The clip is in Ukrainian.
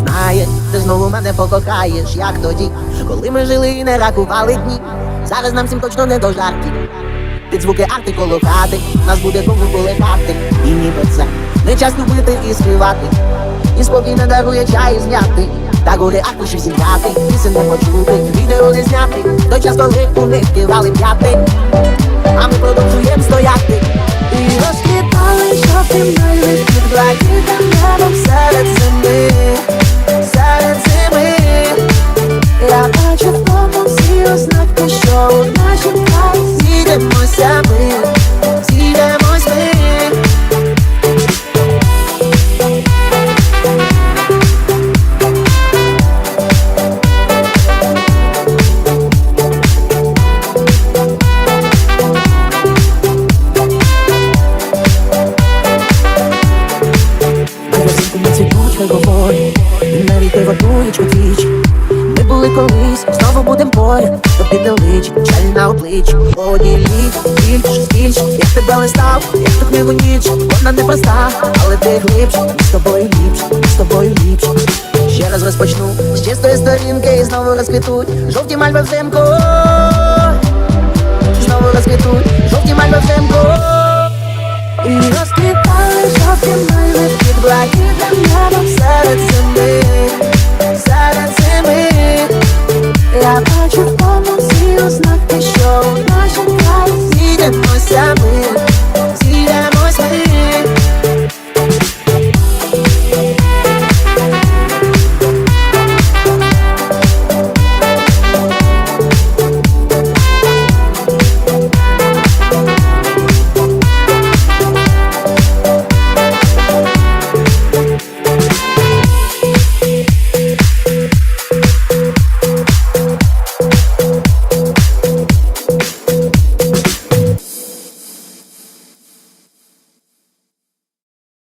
знає, ти знову мене покохаєш, як тоді, коли ми жили і не рахували дні. Зараз нам всім точно не до жартів. Під звуки арти хати, нас буде довго полетати. І ніби це не час любити і співати. І спокій не дарує чаю зняти. Та гори аркушів зім'яти, пісень не почути, відео не зняти. Той час, коли у них кивали п'яти, а ми продовжуємо стояти. І розквітали жовтим милих у зійдемося ми, зійдемось ми. Не цвітуть хай говорять І навіть не вартують віч Ми були колись, знову будем поряд Тобі не лич, чай на обличчі. Поділіть, більш, більш як тебе листав, як ту книгу ніч. Вона не проста, але ти глибше, Ми з тобою ліпше, ми з тобою ліпш Ще раз розпочну з чистої сторінки І знову розквітуть Жовті мальви взимку